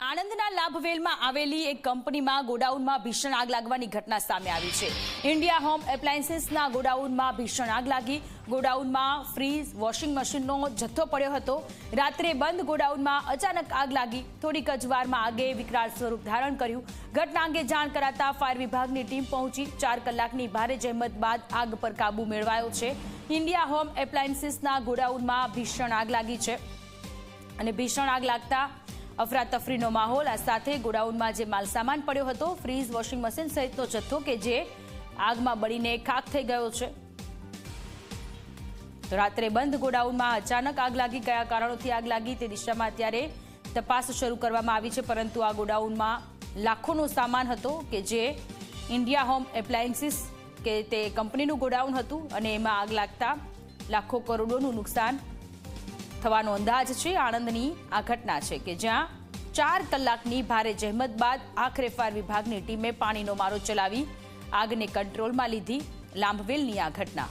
આણંદના લાભવેલમાં આવેલી એક કંપનીમાં ગોડાઉનમાં ભીષણ આગ લાગવાની ઘટના સામે આવી છે. ઇન્ડિયા હોમ એપ્લાયન્સીસના ગોડાઉનમાં ભીષણ આગ લાગી. ગોડાઉનમાં ફ્રીજ વોશિંગ મશીનનો જથ્થો પડ્યો હતો. રાત્રે બંધ ગોડાઉનમાં અચાનક આગ લાગી. થોડીક જ વારમાં આગે વિકરાળ સ્વરૂપ ધારણ કર્યું. ઘટના અંગે જાણ કરાતા ફાયર વિભાગની ટીમ પહોંચી. ચાર કલાકની ભારે જહેમત બાદ આગ પર કાબુ મેળવાયો છે. ઇન્ડિયા હોમ એપ્લાયન્સીસના ગોડાઉનમાં ભીષણ આગ લાગી છે. અને ભીષણ આગ લાગતા અફરાતફરીનો માહોલ, આ સાથે ગોડાઉનમાં જે માલસામાન પડ્યો હતો ફ્રીજ વોશિંગ મશીન સહિતનો જથ્થો કે જે આગમાં બળીને ખાખ થઈ ગયો છે. રાત્રે બંધ ગોડાઉનમાં અચાનક આગ લાગી, કયા કારણોથી આગ લાગી તે દિશામાં અત્યારે તપાસ શરૂ કરવામાં આવી છે, પરંતુ આ ગોડાઉનમાં લાખોનો સામાન હતો કે જે ઇન્ડિયા હોમ એપ્લાયન્સીસ કે તે કંપનીનું ગોડાઉન હતું અને એમાં આગ લાગતા લાખો કરોડોનું નુકસાન થવાનો અંદાજ છે. આણંદની આ ઘટના છે કે જ્યાં ચાર કલાકની ભારે જહેમત બાદ આખરે ફાયર વિભાગની ટીમે પાણીનો મારો ચલાવી આગને કંટ્રોલમાં લીધી લાંભવેલની આ ઘટના.